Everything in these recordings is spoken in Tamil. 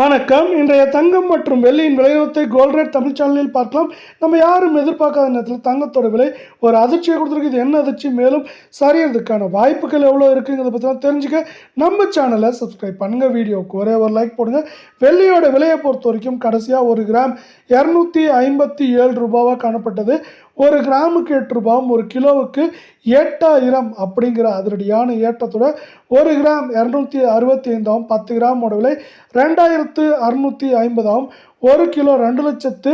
வணக்கம். இன்றைய தங்கம் மற்றும் வெள்ளியின் விலையுறத்தை கோல்ட் ரேட் தமிழ் சேனலில் பார்க்கலாம். நம்ம யாரும் எதிர்பார்க்காத நேரத்தில் தங்கத்தோட விலை ஒரு அதிர்ச்சியை கொடுத்துருக்கு. இது என்ன அதிர்ச்சி? மேலும் சரியறதுக்கான வாய்ப்புகள் எவ்வளோ இருக்குங்கிறத பற்றிலாம் தெரிஞ்சுக்க. நம்ம சேனலை சப்ஸ்கிரைப் பண்ணுங்கள் வீடியோவுக்கு ஒரே ஒரு லைக் போடுங்க. வெள்ளியோட விலையை பொறுத்த வரைக்கும் கடைசியாக ஒரு கிராம் இரநூத்தி ஐம்பத்தி ஏழு ரூபாவாக காணப்பட்டது. ஒரு கிராமுக்கு எட்டு ரூபாயும் ஒரு கிலோவுக்கு எட்டாயிரம் அப்படிங்கிற அதிரடியான ஏற்றத்தோட ஒரு கிராம் இரநூத்தி அறுபத்தி ஐந்தாவும் பத்து கிராமோட விலை ரெண்டாயிரத்து அறுநூற்றி ஐம்பதாகவும் ஒரு கிலோ ரெண்டு லட்சத்து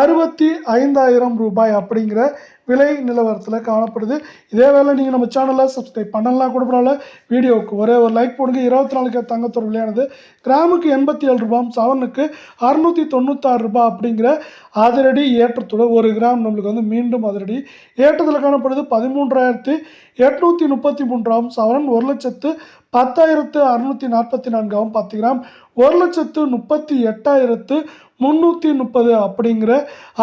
அறுபத்தி ஐந்தாயிரம் ரூபாய் அப்படிங்கிற விலை நிலவரத்தில் காணப்படுது. இதே வேலை நீங்கள் நம்ம சேனலை சப்ஸ்கிரைப் பண்ணலாம் கூட பரவாயில்ல. வீடியோவுக்கு ஒரே ஒரு லைக் போடுங்க. இருபத்தி நாலுக்கு தங்கத்தோட விலையானது கிராமுக்கு எண்பத்தி ஏழு ரூபாய் சவனுக்கு அறுநூற்றி தொண்ணூத்தாறு ரூபாய் அப்படிங்கிற அதிரடி ஏற்றத்தோடு ஒரு கிராம் நம்மளுக்கு வந்து மீண்டும் அதிரடி ஏற்றத்தில் காணப்படுது. பதிமூன்றாயிரத்தி எட்நூற்றி முப்பத்தி மூன்றாம் சவரன் ஒரு லட்சத்து பத்தாயிரத்து அறுநூற்றி நாற்பத்தி நான்காவும் பத்து கிராம் ஒரு லட்சத்து முப்பத்தி எட்டாயிரத்து முந்நூற்றி முப்பது அப்படிங்கிற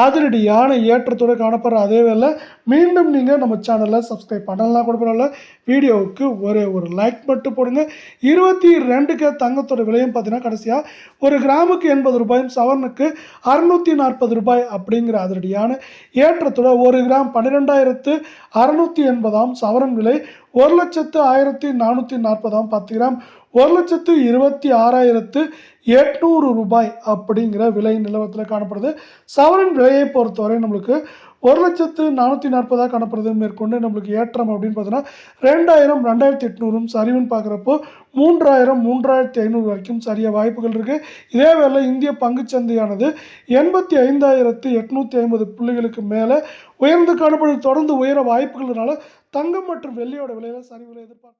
அதிரடியான ஏற்றத்தோடு காணப்படுற அதே வேலை மீண்டும் நீங்கள் நம்ம சேனலில் சப்ஸ்கிரைப் பண்ணலாம் கூட பரவாயில்ல. வீடியோவுக்கு ஒரே ஒரு லைக் மட்டும் போடுங்க. இருபத்தி ரெண்டுக்கு தங்கத்தோட விலையும் பார்த்தீங்கன்னா கடைசியாக ஒரு கிராமுக்கு எண்பது ரூபாயும் சவரனுக்கு அறுநூற்றி நாற்பது ரூபாய் அப்படிங்கிற அதிரடியான ஏற்றத்தோட ஒரு கிராம் பன்னிரெண்டாயிரத்து அறுநூற்றி எண்பதாம் சவரன் விலை ஒரு லட்சத்து ஆயிரத்தி நானூற்றி நாற்பதாம் பத்து கிராம். ஒரு லட்சத்து இருபத்தி ஆறாயிரத்து எட்நூறு ரூபாய் அப்படிங்கிற விலை நிலவரத்தில் காணப்படுது. சவரன் விலையை பொறுத்தவரை நம்மளுக்கு ஒரு லட்சத்து நானூற்றி நாற்பதாக காணப்படுது. மேற்கொண்டு நம்மளுக்கு ஏற்றம் அப்படின்னு பார்த்தோன்னா ரெண்டாயிரம் ரெண்டாயிரத்தி எட்நூறும் சரிவுன்னு பார்க்குறப்போ மூன்றாயிரம் மூன்றாயிரத்தி ஐநூறு வரைக்கும் சரிய வாய்ப்புகள் இருக்குது இதே வேளை இந்திய பங்குச்சந்தையானது எண்பத்தி ஐந்தாயிரத்து எட்நூற்றி ஐம்பது புள்ளிகளுக்கு மேலே உயர்ந்து காணப்படுது. தொடர்ந்து உயர வாய்ப்புகள்னால தங்கம் மற்றும் வெள்ளியோட விலையில் சரிவுகளை எதிர்பார்க்க